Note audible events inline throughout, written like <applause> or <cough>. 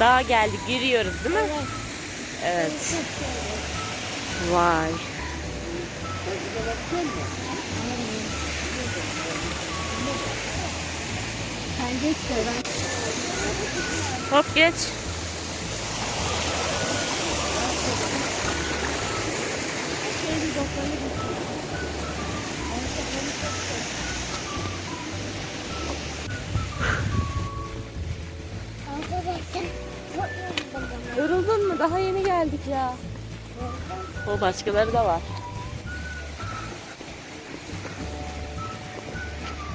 Daha geldik yürüyoruz değil mi? Evet. Evet. Vay. Hop geç. Geldik ya. O başkaları da var.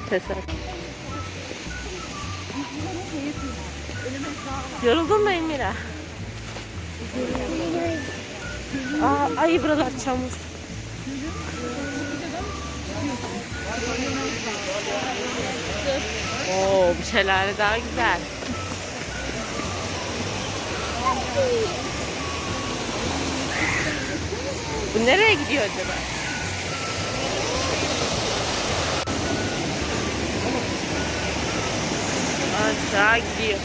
Teser. Yoruldun mu Emira? Aa, ay buralar çamur. Oo, bu şelale daha güzel. Bu nereye gidiyor acaba? Aşağı gidiyor.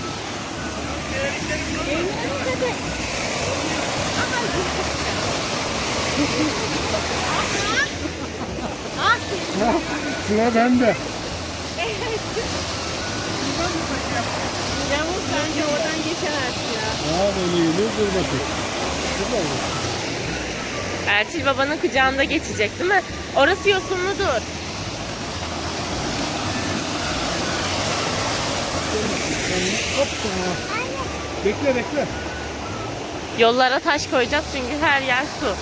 Sıra bende. Yavuz bence oradan geçemezsin ya. Aa böyle geliyor dur bakayım. Dur bakayım. Ertil babanın kucağında geçecek değil mi? Orası yosunludur. Hoppa. Bekle bekle. Yollara taş koyacağız çünkü her yer su.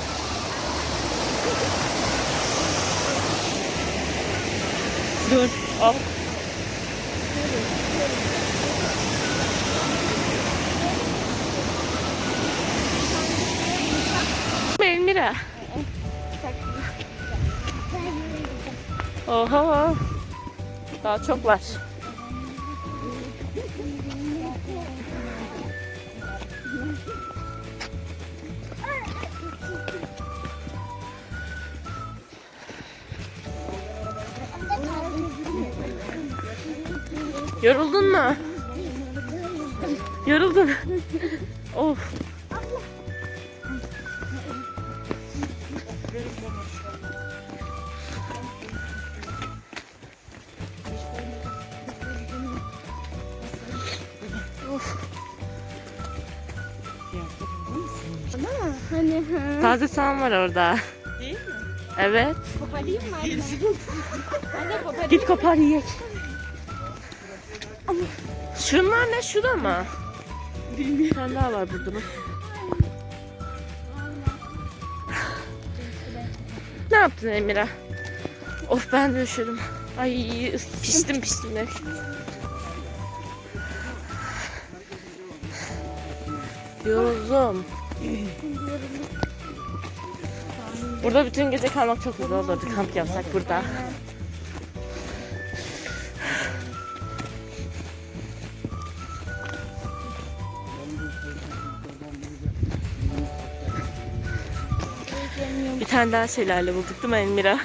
Dur. Hop. Elmira. Oho. Daha çok var. Yoruldun mu? Yoruldun. of. Taze soğan var orada. Değil mi? Evet. Koparayım mı anne? Anne koparayım. Git kopar yiyek. Şunlar ne? Şu da mı? Bir tane daha var burada mı? Ne yaptın Emira? Of ben de üşüdüm. Ay piştim piştim ne? Yoruldum. Burada bütün gece kalmak çok güzel olurdu kamp yapsak burada. Bir tane daha şelale bulduk değil mi Elmira?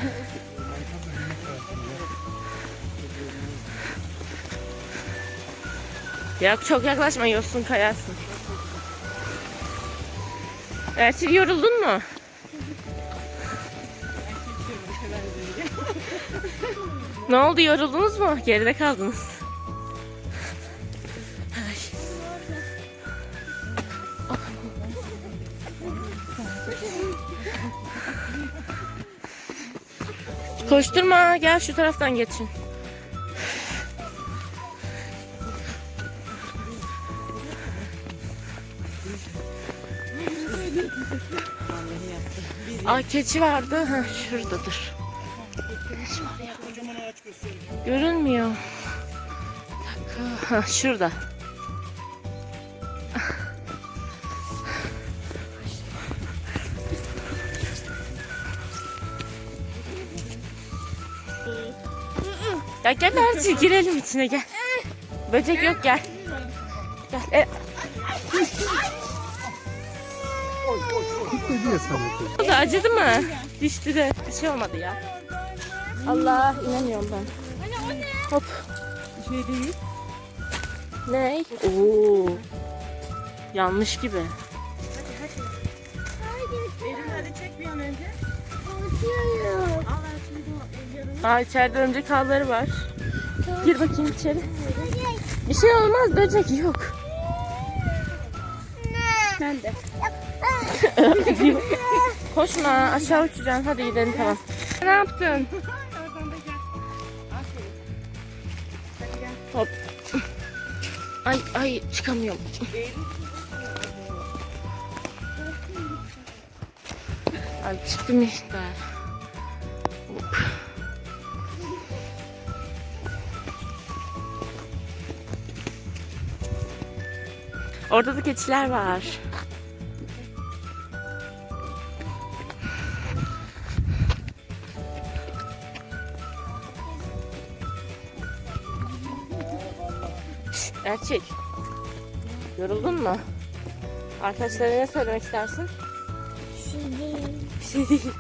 Ya çok yaklaşma yosun kayarsın. Ertil yoruldun mu? ne oldu yoruldunuz mu? Geride kaldınız. Koşturma gel şu taraftan geçin. Aa keçi vardı. Ha şurada dur. Kocaman ağaç göstereyim. Görünmüyor. Dakika. Ha şurada. Ya gel Erci girelim içine gel. Böcek yok gel. Gel. E, dedi ya sana. O da acıdı mı? Düştü de. Bir şey olmadı ya. Allah inanıyorum ben. Anne o ne? Hop. Şey değil. Ne? Oo. Yanlış gibi. Haydi. Eylül hadi çek bir an önce. Korkuyorum. Al şimdi. Aa içeride örümcek ağları var. Gir bakayım içeri. Bir şey olmaz böcek yok. Ben de. <laughs> Koşma aşağı uçacaksın. Hadi gidelim tamam. Ne yaptın? Hop. Ay ay çıkamıyorum. Ay çıktım işte. Hop. Orada da keçiler var. Şş, Erçek. Yoruldun mu? Arkadaşlara ne söylemek istersin? Şimdi. Bir şey değil.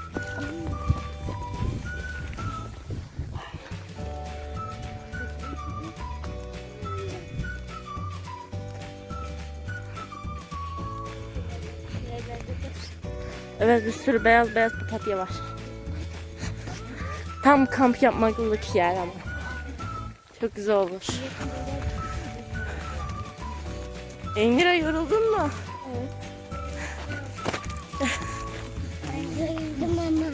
Evet bir sürü beyaz beyaz papatya var. Tam kamp yapmaklık yer ama. Çok güzel olur. Engira yoruldun mu? Yoruldum ama.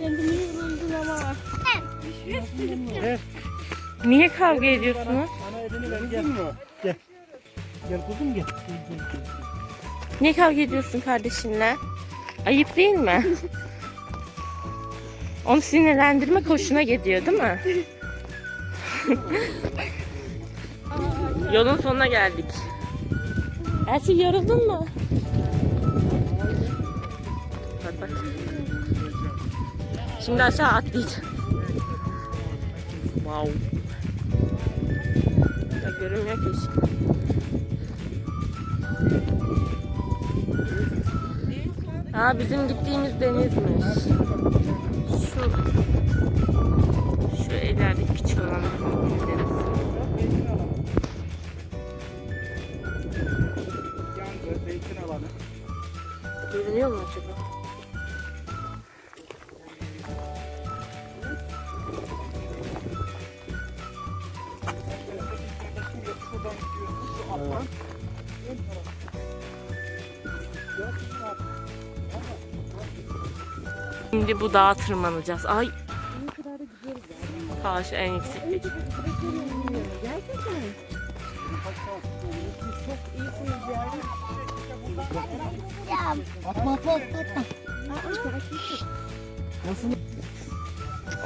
Ben de yoruldum ama. Evet. Niye kavga ediyorsunuz? Bana elini ver gel. Gel. Gel kuzum gel. Niye kavga ediyorsun kardeşinle? Ayıp değil mi? Onu sinirlendirmek hoşuna gidiyor değil mi? <laughs> Yolun sonuna geldik. Elçin yoruldun mu? Bak bak. Şimdi aşağı atlayacağız. Wow. Ya görünmüyor ki ışık. Ha bizim gittiğimiz denizmiş. Şu Şimdi bu dağa tırmanacağız. Ay. Şu en yükseklik. Gerçekten. Atma atma atma?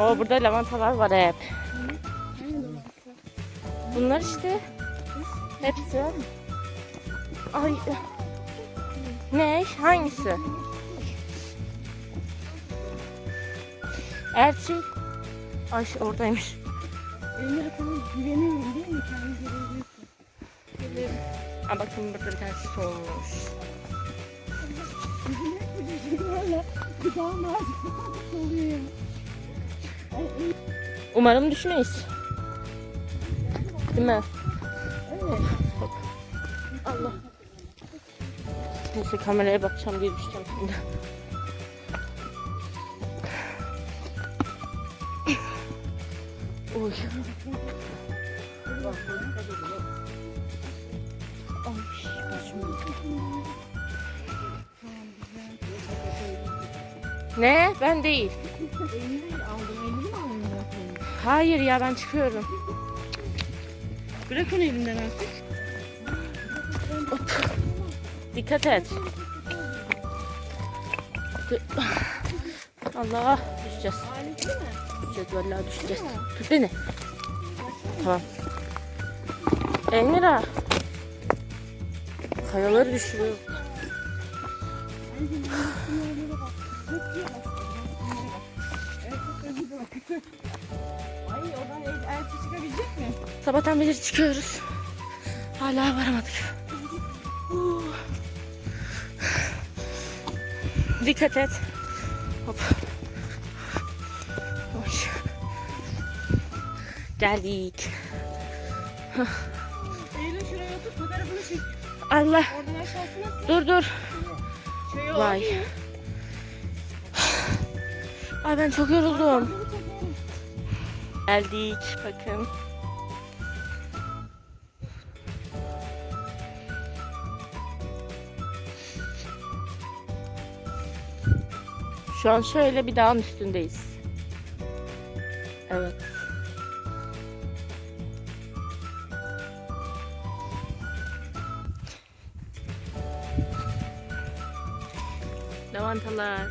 O burada lavantalar var hep. Bunlar işte. Hepsi. Ay. Ne? Hangisi? Elçin. Ay oradaymış. Eylül'e falan güveniyorum değil mi? Kendi görebiliyorsun. Aa, bakın burada bir tanesi solmuş. Umarım düşmeyiz. Değil mi? Evet. Allah. Neyse kameraya bakacağım diye düşeceğim şimdi. Oy. Ay. Ne? Ben değil. Hayır ya ben çıkıyorum. Bırak onu elinden artık. Dikkat et. Allah düşeceğiz. Vallahi düşeceğiz. Tut beni. Tamam. Elmira. Kayaları düşürüyor. Ay oradan el, elçi çıkabilecek mi? Sabahtan beri çıkıyoruz. Hala varamadık. dikkat et. Hop. Geldik. Eylül şuraya otur fotoğrafını çek. Allah. Oradan aşağısı nasıl? Dur dur. Şey Vay. Ay ben çok yoruldum. Geldik bakın. Şu an şöyle bir dağın üstündeyiz. Evet. Lavantalar.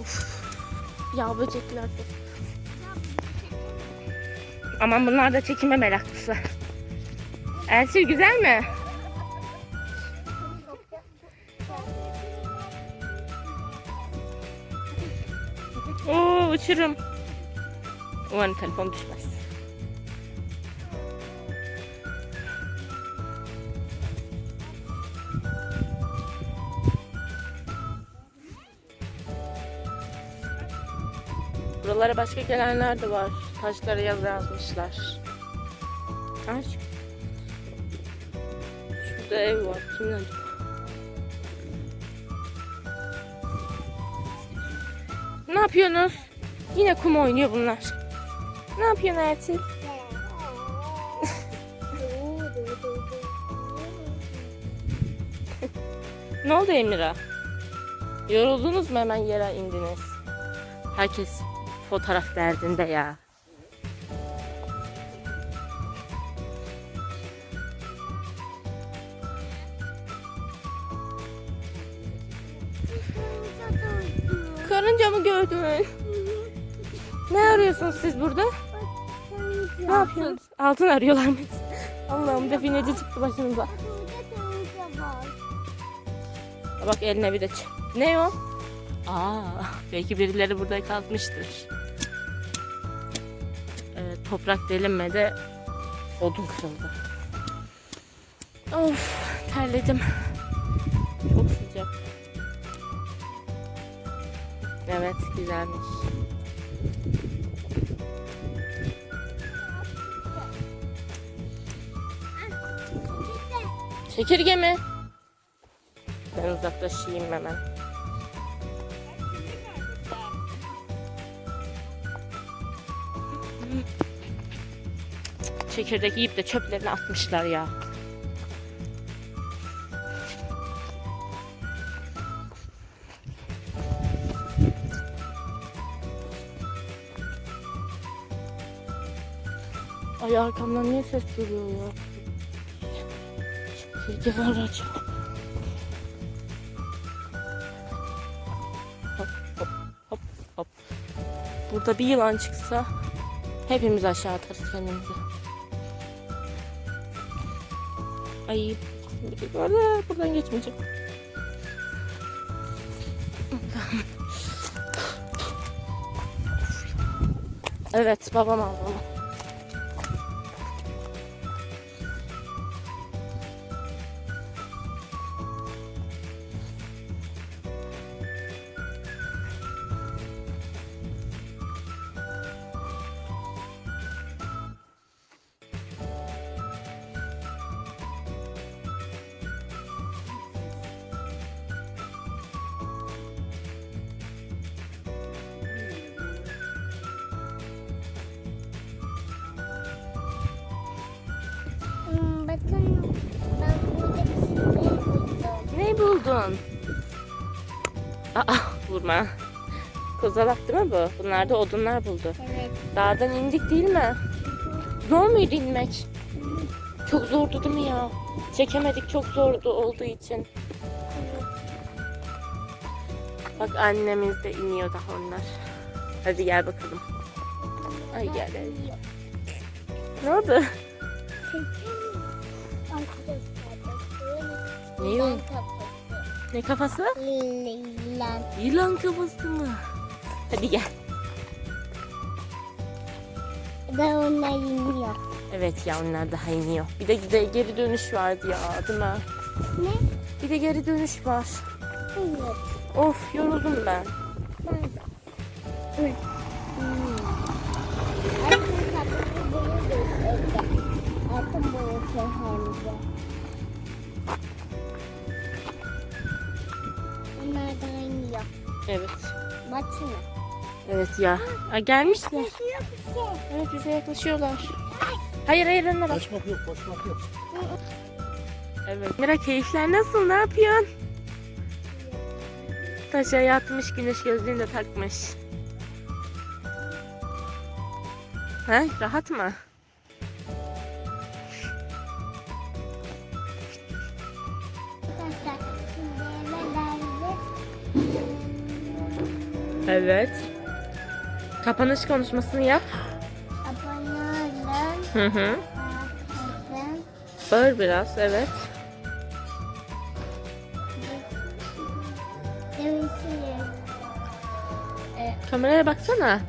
Uf. Ya böcekler. Aman bunlar da çekime meraklısı. Elçin güzel mi? Oo uçurum. Umarım telefon düşmez. Buralara başka gelenler de var. Taşlara yazı yazmışlar. Şu- Şurada ev var. Kimin? Ne yapıyorsunuz? Yine kum oynuyor bunlar. Ne yapıyorsun Ertil? <laughs> Ne oldu Emira? Yoruldunuz mu hemen yere indiniz? Herkes fotoğraf derdinde ya. Karınca mı gördün? Ne arıyorsunuz siz burada? Ne yapıyorsunuz? Altın arıyorlarmış. Allah'ım defineci çıktı başınıza. Bak eline bir de Ne o? Aa, belki birileri burada kalkmıştır. Evet, toprak delinmedi. Odun kırıldı. Of, terledim. Çok sıcak. Evet, güzelmiş. Çekirge mi? Ben uzaklaşayım hemen. Çekirdek yiyip de çöplerini atmışlar ya. Ay arkamdan niye ses geliyor ya? Çekirge var acaba? Hop hop hop hop. Burada bir yılan çıksa hepimiz aşağı atarız kendimizi. Ay biri var da buradan geçmeyeceğim. Evet babam aldı Ne buldun? Aa vurma. Kozalak değil mi bu? Bunlar da odunlar buldu. Evet. Dağdan indik değil mi? Zor muydu inmek? Çok zordu değil mi ya? Çekemedik çok zordu olduğu için. Bak annemiz de iniyor daha onlar. Hadi gel bakalım. Ay gel. gel. Ne oldu? Bakın. Ne kafası. Yılan. Yılan kafası mı? Hadi gel. Ben onlar iniyor. Evet ya onlar daha iniyor. Bir de, de geri dönüş vardı ya değil mi? Ne? Bir de geri dönüş var. Hayır. Of yoruldum ben. Ben. Evet. Hmm. Arkadaşlar bu boyu gösterdi. Altın boyası hem de. Yiyor. Evet. Bakın. Evet ya. Aa, gelmişler. Şey. Evet bize yaklaşıyorlar. Hayır hayır önüne bak. Kaçmak yok, kaçmak yok. Evet. Mira keyifler nasıl? Ne yapıyorsun? Taşa yatmış güneş gözlüğünü de takmış. Ha, rahat mı? Evet. Kapanış konuşmasını yap. Abone olun. Hı hı. Bağır biraz, evet. Görüşürüz. Kameraya baksana.